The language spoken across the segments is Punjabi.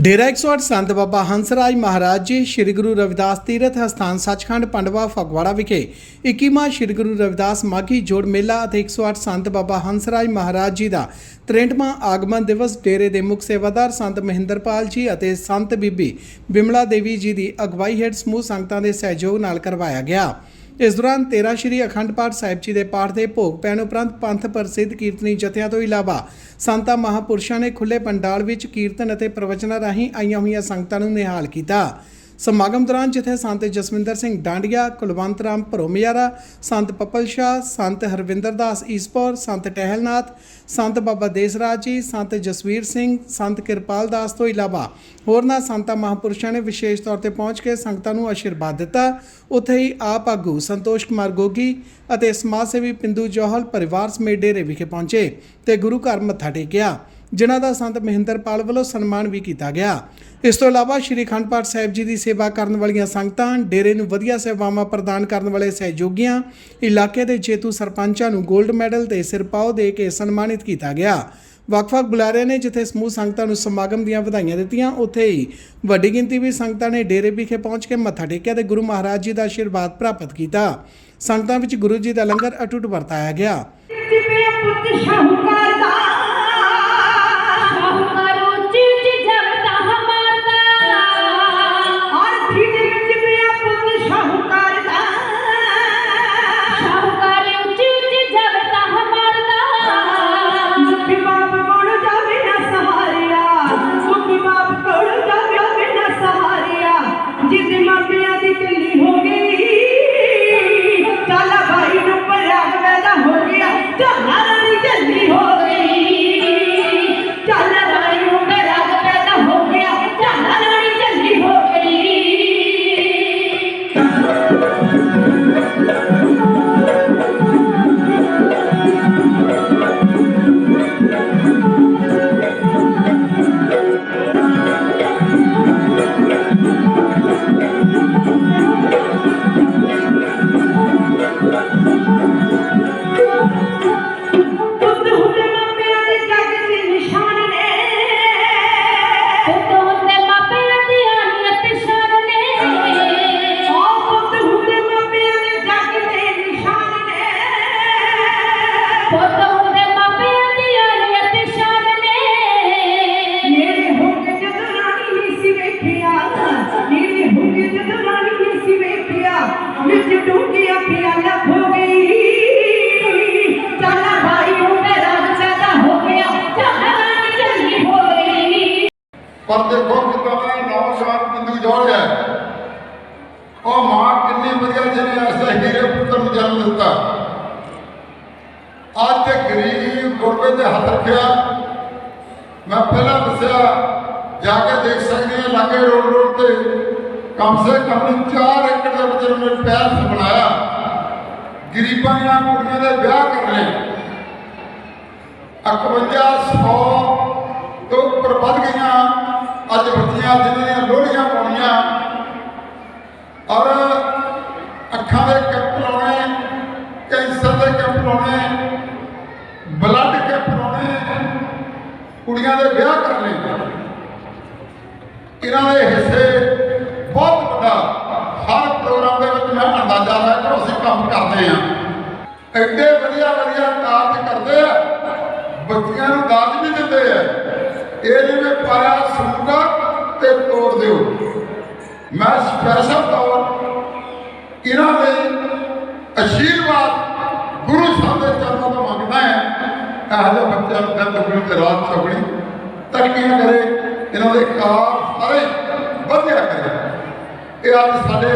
ਡੇਰਾ 108 ਸੰਤ ਬਾਬਾ ਹੰਸਰਾਜ ਮਹਾਰਾਜ ਜੀ ਸ੍ਰੀ ਗੁਰੂ ਰਵਿਦਾਸ ਤੀਰਥ ਸਥਾਨ ਸੱਚਖੰਡ ਪੰਡਵਾ ਫਗਵਾੜਾ ਵਿਖੇ 21ਵਾਂ ਸ੍ਰੀ ਗੁਰੂ ਰਵਿਦਾਸ ਮਾਘੀ ਜੋੜ ਮੇਲਾ ਅਤੇ 108 ਸੰਤ ਬਾਬਾ ਹੰਸਰਾਜ ਮਹਾਰਾਜ ਜੀ ਦਾ 63ਵਾਂ ਆਗਮਨ ਦਿਵਸ ਡੇਰੇ ਦੇ ਮੁੱਖ ਸੇਵਾਦਾਰ ਸੰਤ ਮਹਿੰਦਰਪਾਲ ਜੀ ਅਤੇ ਸੰਤ ਬੀਬੀ ਬਿਮਲਾ ਦੇਵੀ ਜੀ ਦੀ ਅਗਵਾਈ ਹੇਠ ਸਮੂਹ ਸੰਗਤਾਂ ਦੇ ਸਹਿਯੋਗ ਨਾਲ ਕਰਵਾਇਆ ਗਿਆ। ਇਸ ਦੌਰਾਨ 13 ਸ਼੍ਰੀ ਅਖੰਡ ਪਾਠ ਸਾਹਿਬ ਜੀ ਦੇ ਪਾਠ ਦੇ ਭੋਗ ਪੈਣ ਉਪਰੰਤ ਪੰਥ ਪ੍ਰਸਿੱਧ ਕੀਰਤਨੀ ਜਥਿਆਂ ਤੋਂ ਇਲਾਵਾ ਸੰਤਾਂ ਮਹਾਪੁਰਸ਼ਾਂ ਨੇ ਖੁੱਲੇ ਪੰਡਾਲ ਵਿੱਚ ਕੀਰਤਨ ਅਤੇ ਪ੍ਰਵਚਨਾਂ ਰਾਹੀਂ ਆਈਆਂ ਹੋਈਆਂ ਸੰਗਤਾਂ ਨੂੰ ਨਿਹਾਲ ਕੀਤਾ। ਸਮਾਗਮ ਦੌਰਾਨ ਜਿੱਥੇ ਸੰਤ ਜਸਵਿੰਦਰ ਸਿੰਘ ਡਾਂਡੀਆ, ਕੁਲਵੰਤ ਰਾਮ ਭਰੋਮਿਆਰਾ, ਸੰਤ ਪਪਲ ਸ਼ਾਹ, ਸੰਤ ਹਰਵਿੰਦਰ ਦਾਸ ਈਸਪੌਰ, ਸੰਤ ਟਹਿਲਨਾਥ, ਸੰਤ ਬਾਬਾ ਦੇਸਰਾਜ ਜੀ, ਸੰਤ ਜਸਵੀਰ ਸਿੰਘ, ਸੰਤ ਕਿਰਪਾਲ ਦਾਸ ਤੋਂ ਇਲਾਵਾ ਹੋਰਨਾਂ ਸੰਤਾਂ ਮਹਾਪੁਰਸ਼ਾਂ ਨੇ ਵਿਸ਼ੇਸ਼ ਤੌਰ ਤੇ ਪਹੁੰਚ ਕੇ ਸੰਗਤਾਂ ਨੂੰ ਆਸ਼ੀਰਵਾਦ ਦਿੱਤਾ। ਉੱਥੇ ਹੀ ਆਪ ਆਗੂ ਸੰਤੋਸ਼ ਕੁਮਾਰ ਗੋਗੀ ਅਤੇ ਸਮਾਜ ਸੇਵੀ ਪਿੰਦੂ ਜੋਹਲ ਪਰਿਵਾਰ ਸਮੇਤ ਡੇਰੇ ਵਿਖੇ ਪਹੁੰਚੇ ਤੇ ਗੁਰੂ ਘਰ ਮੱਥਾ ਟੇਕਿਆ। ਜਿਨ੍ਹਾਂ ਦਾ ਸੰਤ ਮਹਿੰਦਰਪਾਲ ਵੱਲੋਂ ਸਨਮਾਨ ਵੀ ਕੀਤਾ ਗਿਆ। ਇਸ ਤੋਂ ਇਲਾਵਾ ਸ਼੍ਰੀ ਅਖੰਡ ਪਾਠ ਸਾਹਿਬ ਜੀ ਦੀ ਸੇਵਾ ਕਰਨ ਵਾਲੀਆਂ ਸੰਗਤਾਂ ਡੇਰੇ ਨੂੰ ਵਧੀਆ ਸੇਵਾਵਾਂ ਪ੍ਰਦਾਨ ਕਰਨ ਵਾਲੇ ਸਹਿਯੋਗੀਆਂ, ਇਲਾਕੇ ਦੇ ਜੇਤੂ ਸਰਪੰਚਾਂ ਨੂੰ 골ਡ ਮੈਡਲ ਤੇ ਸਿਰਪਾਓ ਦੇ ਕੇ ਸਨਮਾਨਿਤ ਕੀਤਾ ਗਿਆ। ਵੱਖ-ਵੱਖ ਬੁਲਾਰਿਆਂ ਨੇ ਜਿੱਥੇ ਸਮੂਹ ਸੰਗਤਾਂ ਨੂੰ ਸਮਾਗਮ ਦੀਆਂ ਵਧਾਈਆਂ ਦਿੱਤੀਆਂ, ਉੱਥੇ ਹੀ ਵੱਡੀ ਗਿਣਤੀ ਵਿੱਚ ਸੰਗਤਾਂ ਨੇ ਡੇਰੇ ਵਿਖੇ ਪਹੁੰਚ ਕੇ ਮੱਥਾ ਟੇਕਿਆ ਤੇ ਗੁਰੂ ਮਹਾਰਾਜ ਜੀ ਦਾ ਆਸ਼ੀਰਵਾਦ ਪ੍ਰਾਪਤ ਕੀਤਾ। ਸੰਗਤਾਂ ਵਿੱਚ ਗੁਰੂ ਜੀ ਦਾ ਲੰਗਰ ਅਟੁੱਟ ਵਰਤਾਇਆ ਗਿਆ। ਪਰ ਦੇਖੋ ਕਿਦਾਂ ਦਾ ਨੌਜਵਾਨ ਬਿੰਦੂ ਜੋੜਿਆ ਉਹ ਮਾਂ ਕਿੰਨੀ ਵਧੀਆ ਜਿਹਨੇ ਐਸੇ ਹੀਰੇ ਪੁੱਤਰ ਨੂੰ ਜਨਮ ਦਿੱਤਾ। ਅੱਜ ਤੇ ਗਰੀਬ ਗੁਰਬੇ ਤੇ ਹੱਥ ਰੱਖਿਆ। ਮੈਂ ਪਹਿਲਾਂ ਦੱਸਿਆ, ਜਾ ਕੇ ਦੇਖ ਸਕਦੇ ਹਾਂ ਲਾਗੇ ਰੋਡ ਰੋਡ ਤੇ ਕਮ ਸੇ ਕਮ 4 ਏਕੜ ਦੇ ਵਿੱਚ ਉਹਨੇ ਪੈਲਸ ਬਣਾਇਆ। ਗਰੀਬਾਂ ਦੀਆਂ ਕੁੜੀਆਂ ਦੇ ਵਿਆਹ ਕਰਨੇ। 5100 ਤੋਂ ਉੱਪਰ ਵੱਧ ਗਈਆਂ। ਅੱਜ ਬੱਚੀਆਂ ਜਿਨ੍ਹਾਂ ਦੀਆਂ ਲੋਹੜੀਆਂ ਪਾਉਣੀਆਂ ਔਰ ਅੱਖਾਂ ਦੇ ਕੈਂਪ ਲਾਉਣੇ, ਕੈਂਸਰ ਦੇ ਕੈਂਪ ਲਾਉਣੇ ਬਲੱਡ ਕੈਂਪ ਲਾਉਣੇ, ਕੁੜੀਆਂ ਦੇ ਵਿਆਹ ਕਰਨੇ ਇਹਨਾਂ ਦੇ ਹਿੱਸੇ ਬਹੁਤ ਵੱਡਾ ਹਰ ਪ੍ਰੋਗਰਾਮ ਦੇ ਵਿੱਚ ਮੈਂ ਅੰਦਾਜ਼ਾ ਲਾਇਆ ਕਿ ਅਸੀਂ ਕੰਮ ਕਰਦੇ ਹਾਂ। ਐਡੇ ਵਧੀਆ ਵਧੀਆ ਕਾਰਜ ਕਰਦੇ ਆ, ਬੱਚਿਆਂ ਨੂੰ ਦਾਜ ਵੀ ਦਿੰਦੇ ਆ। ਇਹ ਜਿਵੇਂ ਪਾਇਆ ਤੋੜ ਦਿਓ ਮੈਂ ਸਪੈਸ਼ਲ ਤੌਰ ਇਹਨਾਂ ਦੇ ਅਸ਼ੀਰਵਾਦ ਗੁਰੂ ਸਾਹਿਬ ਦੇ ਚਰਨਾਂ ਤੋਂ ਮੰਗਦਾ ਹੈ। ਇਹੋ ਬੱਚਿਆਂ ਨੂੰ ਦਿਨ ਤੇ ਰਾਤ ਚੌਗਣੀ ਤਰੱਕੀਆਂ ਕਰੇ, ਇਹਨਾਂ ਦੇ ਕਾਰ ਸਾਰੇ ਵਧਿਆ ਕਰੇ। ਇਹ ਅੱਜ ਸਾਡੇ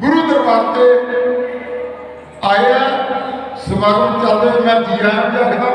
ਗੁਰੂ ਦਰਬਾਰ ਤੇ ਆਏ ਆ। ਸਮਾਗਮ ਚੱਲਦੇ ਮੈਂ ਜੀ ਆਇਆਂ ਵੀ ਆਖਦਾ